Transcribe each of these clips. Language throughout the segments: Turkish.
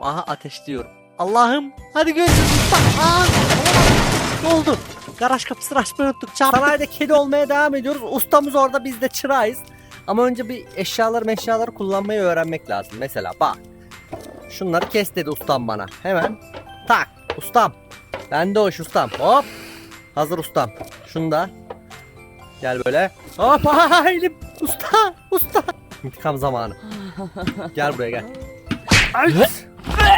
Aha ateşliyorum. Allah'ım hadi görüşürüz usta. Aa, ne oldu? Garaj kapısını açmayı unuttuk. Çarptık. Sanayide kedi olmaya devam ediyoruz. Ustamız orada biz de çırağıyız. Ama önce bir eşyaları meşyaları kullanmayı öğrenmek lazım. Mesela bak. Şunları kes dedi ustam bana. Hemen tak ustam. Ben de hoş ustam. Hop. Hazır ustam. Şunu da. Gel böyle. Hop ha, elim. Usta. Usta. İntikam zamanı. gel buraya gel. Ay.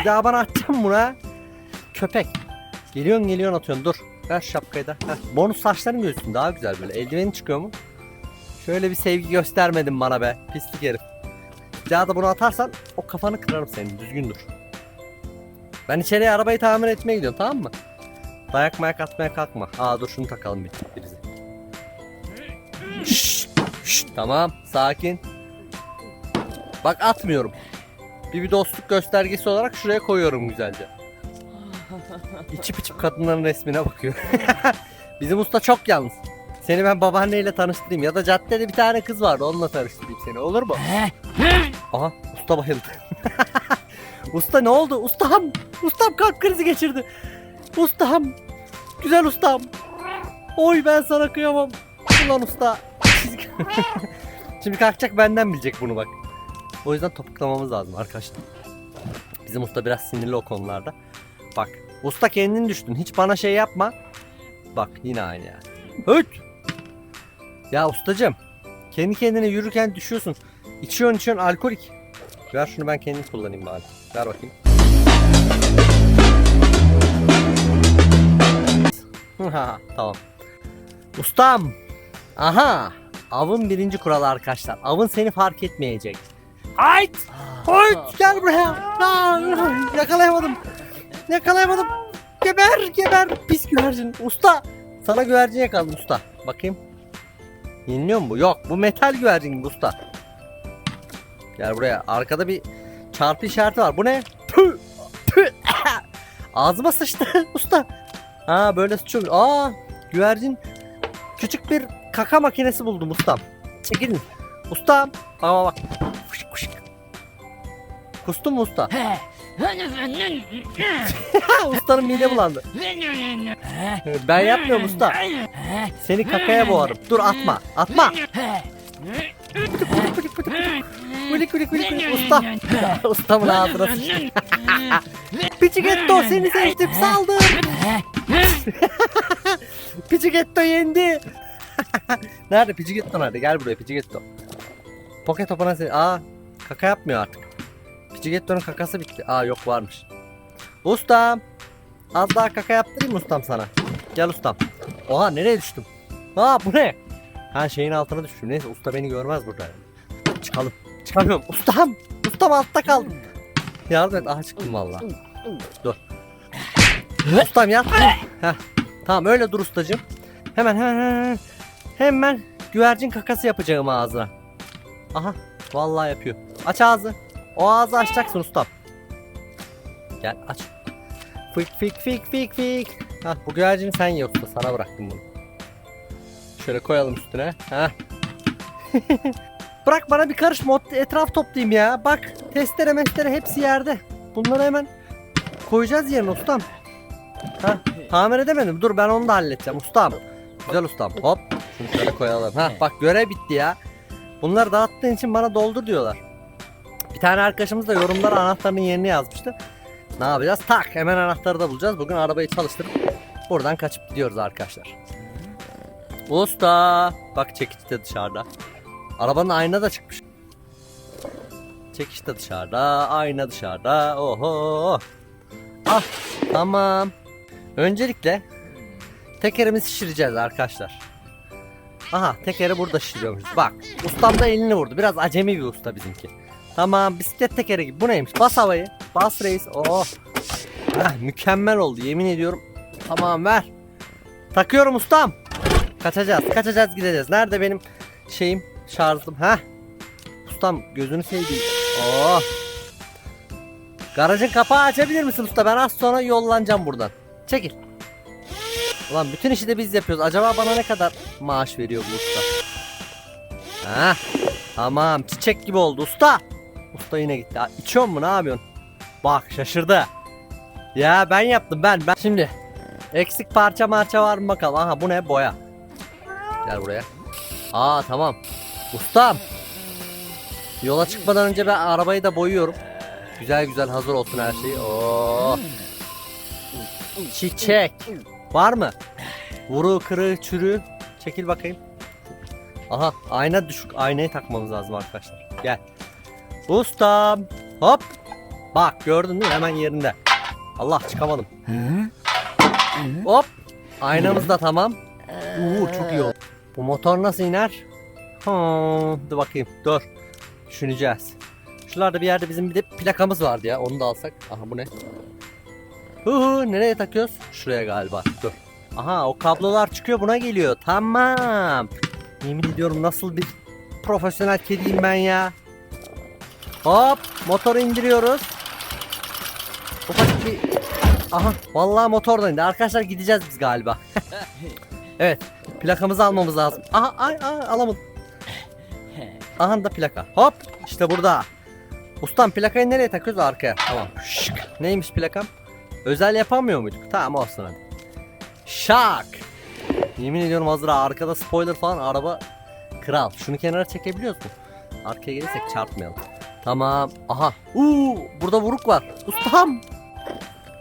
Daha bana atacaksın buna. Köpek. Geliyorsun geliyorsun atıyorsun dur. Ver şapkayı da. Heh, bonus saçların gözüksün daha güzel böyle. Eldivenin çıkıyor mu? Şöyle bir sevgi göstermedin bana be. Pislik herif. Bir daha da bunu atarsan o kafanı kırarım senin. Düzgün dur. Ben içeriye arabayı tamir etmeye gidiyorum tamam mı? Dayak mayak atmaya kalkma. Aa dur şunu takalım bir birisi. Şşş, şşş, tamam sakin. Bak atmıyorum. Bir, bir dostluk göstergesi olarak şuraya koyuyorum güzelce. İçip içip kadınların resmine bakıyor. Bizim usta çok yalnız. Seni ben babaanneyle tanıştırayım ya da caddede bir tane kız vardı onunla tanıştırayım seni olur mu? Aha usta bayıldı. usta ne oldu? Ustam! Ustam kalp krizi geçirdi. Ustam! Güzel ustam! Oy ben sana kıyamam. Ulan usta. Şimdi kalkacak benden bilecek bunu bak. O yüzden topuklamamız lazım arkadaşlar. Bizim usta biraz sinirli o konularda. Bak usta kendin düştün. Hiç bana şey yapma. Bak yine aynı yani. Hıt! Ya ustacım. Kendi kendine yürürken düşüyorsun. İçiyorsun içiyorsun alkolik. Ver şunu ben kendim kullanayım bari. Ver bakayım. tamam. Ustam. Aha. Avın birinci kuralı arkadaşlar. Avın seni fark etmeyecek. Ayt! Ayt! Gel buraya. Aa, yakalayamadım. Yakalayamadım. Geber geber. Pis güvercin. Usta. Sana güvercin yakaladım usta. Bakayım. Yeniliyor mu bu? Yok. Bu metal güvercin gibi usta. Gel buraya. Arkada bir çarpı işareti var. Bu ne? Tüh! Tüh! Ağzıma sıçtı usta. Ha böyle sıçıyor. Aa güvercin. Küçük bir kaka makinesi buldum ustam. Çekilin. Ustam. Bak bak. Kustun mu usta? Ustanın mide bulandı. Ben yapmıyorum usta. Seni kakaya boğarım. Dur atma. Atma. Kulik kulik kulik kulik. Usta. Ustamın ağzına sıçtı. Pichigetto seni seçtim saldır. Pichigetto yendi. nerede Pichigetto nerede? Gel buraya Pichigetto. Poke topuna sen. Aa kaka yapmıyor artık. Pichigetto'nun kakası bitti. Aa yok varmış. Ustam. Az daha kaka yaptırayım ustam sana? Gel ustam. Oha nereye düştüm? Aa bu ne? Ha şeyin altına düştüm. Neyse usta beni görmez burada. Çıkalım. Çıkamıyorum. Ustam. Ustam altta kaldım. Yardım et. Aha çıktım valla. Dur. Ustam yat. Heh. Tamam öyle dur ustacım. Hemen hemen hemen. Hemen güvercin kakası yapacağım ağzına. Aha. Vallahi yapıyor. Aç ağzı. O ağzı açacaksın ustam. Gel aç. Fik fik fik fik fik. Hah bu güvercini sen ye. Sana bıraktım bunu. Şöyle koyalım üstüne. Hah. Bırak bana bir karış mod etraf toplayayım ya. Bak testere mestere hepsi yerde. Bunları hemen koyacağız yerine ustam. Ha, tamir edemedim. Dur ben onu da halledeceğim ustam. Güzel ustam. Hop. Şunu şöyle koyalım. Ha bak görev bitti ya. Bunları dağıttığın için bana doldur diyorlar. Tane arkadaşımız da yorumlara anahtarının yerini yazmıştı. Ne yapacağız? Tak hemen anahtarı da bulacağız. Bugün arabayı çalıştırıp buradan kaçıp gidiyoruz arkadaşlar. Usta. Bak çekiç de dışarıda. Arabanın ayna da çıkmış. Çekiç de dışarıda. Ayna dışarıda. Oho. Ah tamam. Öncelikle tekerimizi şişireceğiz arkadaşlar. Aha tekeri burada şişiriyormuşuz. Bak ustam da elini vurdu. Biraz acemi bir usta bizimki. Tamam bisiklet tekeri gibi. Bu neymiş? Bas havayı. Bas reis. Oh. Ah, mükemmel oldu yemin ediyorum. Tamam ver. Takıyorum ustam. Kaçacağız. Kaçacağız gideceğiz. Nerede benim şeyim? Şarjım. Ha? Ustam gözünü seveyim. Oh. Garajın kapağı açabilir misin usta? Ben az sonra yollanacağım buradan. Çekil. Ulan bütün işi de biz yapıyoruz. Acaba bana ne kadar maaş veriyor bu usta? Ha? Tamam çiçek gibi oldu usta. Usta yine gitti. İçiyor mu ne yapıyorsun? Bak şaşırdı. Ya ben yaptım ben. ben. Şimdi eksik parça marça var mı bakalım. Aha bu ne boya. Gel buraya. Aa tamam. Ustam. Yola çıkmadan önce ben arabayı da boyuyorum. Güzel güzel hazır olsun her şey. Oo. Çiçek. Var mı? Vuru kırı çürü. Çekil bakayım. Aha ayna düşük. Aynayı takmamız lazım arkadaşlar. Gel. Ustam. Hop. Bak gördün değil mi? Hemen yerinde. Allah çıkamadım. Hop. Aynamız da tamam. Uuu çok iyi oldu. Bu motor nasıl iner? Hmm, dur bakayım. Dur. Düşüneceğiz. Şuralarda bir yerde bizim bir de plakamız vardı ya. Onu da alsak. Aha bu ne? Huhu nereye takıyoruz? Şuraya galiba. Dur. Aha o kablolar çıkıyor buna geliyor. Tamam. Yemin ediyorum nasıl bir profesyonel kediyim ben ya. Hop motoru indiriyoruz. Ufak bir... Aha vallahi motor da indi. Arkadaşlar gideceğiz biz galiba. evet plakamızı almamız lazım. Aha ay, ay alamadım. Aha da plaka. Hop işte burada. Ustam plakayı nereye takıyoruz? Arkaya. Tamam. Şık. Neymiş plakam? Özel yapamıyor muyduk? Tamam olsun hadi. Şak. Yemin ediyorum hazır ha. arkada spoiler falan araba kral. Şunu kenara çekebiliyoruz mu? Arkaya gelirsek çarpmayalım. Tamam. Aha. Uuu burada vuruk var. Ustam.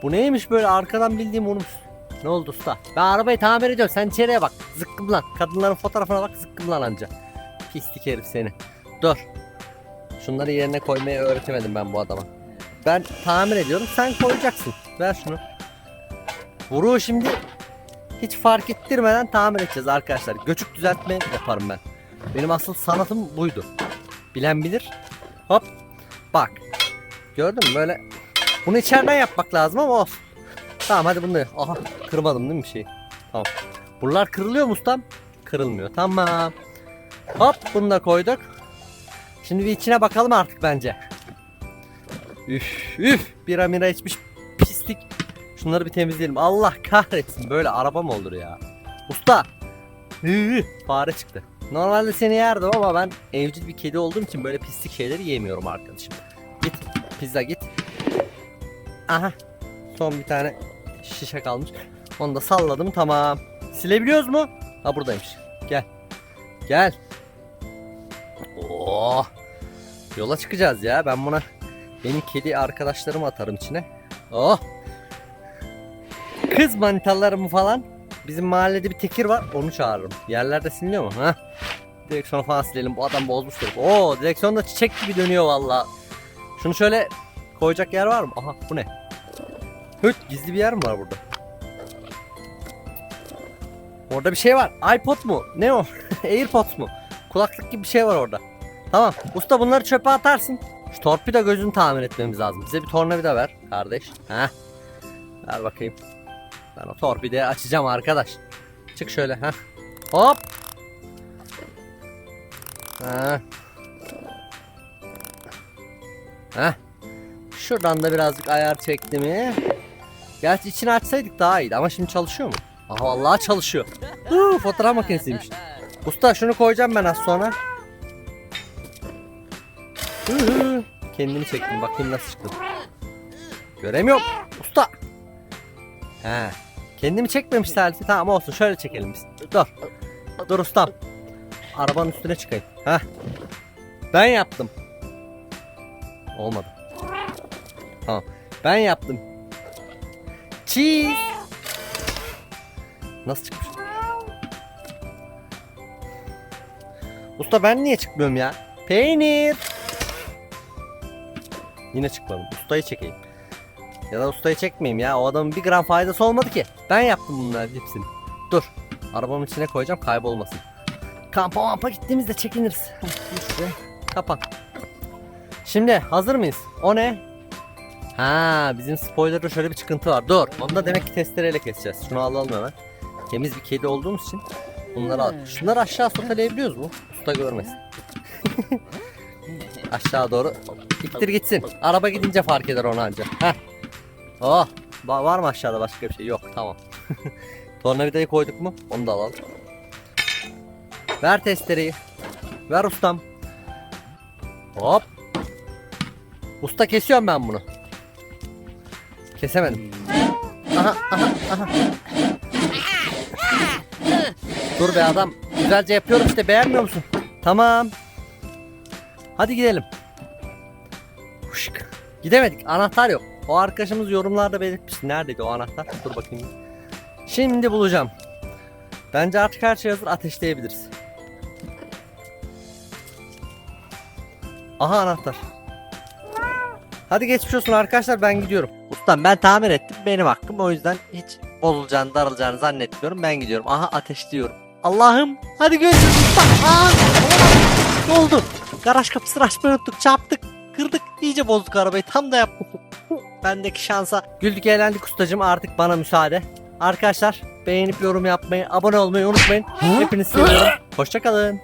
Bu neymiş böyle arkadan bildiğim vurmuş. Ne oldu usta? Ben arabayı tamir ediyorum. Sen içeriye bak. Zıkkımlan. Kadınların fotoğrafına bak zıkkımlan anca. Pislik herif seni. Dur. Şunları yerine koymayı öğretemedim ben bu adama. Ben tamir ediyorum. Sen koyacaksın. Ver şunu. Vuruğu şimdi hiç fark ettirmeden tamir edeceğiz arkadaşlar. Göçük düzeltme yaparım ben. Benim asıl sanatım buydu. Bilen bilir. Hop. Bak. Gördün mü böyle. Bunu içeriden yapmak lazım ama olsun. Tamam hadi bunu da- Aha kırmadım değil mi bir şey? Tamam. Buralar kırılıyor mu ustam? Kırılmıyor. Tamam. Hop bunu da koyduk. Şimdi bir içine bakalım artık bence. Üf üf. Bira mira içmiş pislik. Şunları bir temizleyelim. Allah kahretsin. Böyle araba mı olur ya? Usta. Hı, fare çıktı. Normalde seni yerdim ama ben evcil bir kedi olduğum için böyle pislik şeyleri yemiyorum arkadaşım. Git. Pizza git. Aha. Son bir tane şişe kalmış. Onu da salladım tamam. Silebiliyoruz mu? Ha buradaymış. Gel. Gel. Oo. Yola çıkacağız ya. Ben buna benim kedi arkadaşlarımı atarım içine. Oh. Kız manitalarımı falan. Bizim mahallede bir tekir var. Onu çağırırım. Yerlerde siliniyor mu? Ha? Direksiyonu falan silelim. Bu adam bozmuştur. Oo, direksiyon da çiçek gibi dönüyor valla. Şunu şöyle koyacak yer var mı? Aha bu ne? Hıt gizli bir yer mi var burada? Orada bir şey var. iPod mu? Ne o? Airpods mu? Kulaklık gibi bir şey var orada. Tamam. Usta bunları çöpe atarsın. Şu torpido gözünü tamir etmemiz lazım. Bize bir tornavida ver kardeş. Heh. Ver bakayım. Ben o torpidoyu açacağım arkadaş. Çık şöyle. Heh. Hop. Heh. Heh. Şuradan da birazcık ayar çekti mi? Gerçi içini açsaydık daha iyiydi ama şimdi çalışıyor mu? Aha vallahi çalışıyor. Huu, fotoğraf makinesiymiş. Usta şunu koyacağım ben az sonra. Hı hı. Kendimi çektim bakayım nasıl çıktı. Göremiyorum. He. Kendimi çekmemiş selfie. Tamam olsun şöyle çekelim biz. Dur. Dur ustam. Arabanın üstüne çıkayım. Heh. Ben yaptım. Olmadı. Tamam. Ben yaptım. Cheese. Nasıl çıkmış? Usta ben niye çıkmıyorum ya? Peynir. Yine çıkmadım. Ustayı çekeyim. Ya da ustayı çekmeyeyim ya. O adamın bir gram faydası olmadı ki. Ben yaptım bunların hepsini. Dur. Arabamın içine koyacağım kaybolmasın. Kampa mampa gittiğimizde çekiniriz. Kapan. Şimdi hazır mıyız? O ne? Ha bizim spoilerda şöyle bir çıkıntı var. Dur. Onu da demek ki testereyle keseceğiz. Şunu alalım hemen. Temiz bir kedi olduğumuz için bunları al. Şunları aşağı soteleyebiliyoruz mu? Usta görmesin. aşağı doğru. İttir gitsin. Araba gidince fark eder onu anca. Heh. Oh. va- var mı aşağıda başka bir şey? Yok. Tamam. Tornavidayı koyduk mu? Onu da alalım. Ver testereyi. Ver ustam. Hop. Usta kesiyorum ben bunu. Kesemedim. Aha aha aha. Dur be adam. Güzelce yapıyorum işte beğenmiyor musun? Tamam. Hadi gidelim. Huşk. Gidemedik. Anahtar yok. O arkadaşımız yorumlarda belirtmiş. Neredeydi o anahtar? Dur bakayım. Şimdi bulacağım. Bence artık her şey hazır. Ateşleyebiliriz. Aha anahtar. Hadi geçmiş olsun arkadaşlar ben gidiyorum. Ustam ben tamir ettim. Benim hakkım o yüzden hiç bozulacağını darılacağını zannetmiyorum. Ben gidiyorum. Aha ateşliyorum. Allah'ım hadi görüşürüz usta. Aa, ne oldu? Garaj kapısını açmayı unuttuk. Çarptık. Kırdık. iyice bozduk arabayı. Tam da yaptık. Bendeki şansa. Güldük eğlendik ustacım artık bana müsaade. Arkadaşlar beğenip yorum yapmayı, abone olmayı unutmayın. Hepinizi seviyorum. Hoşçakalın.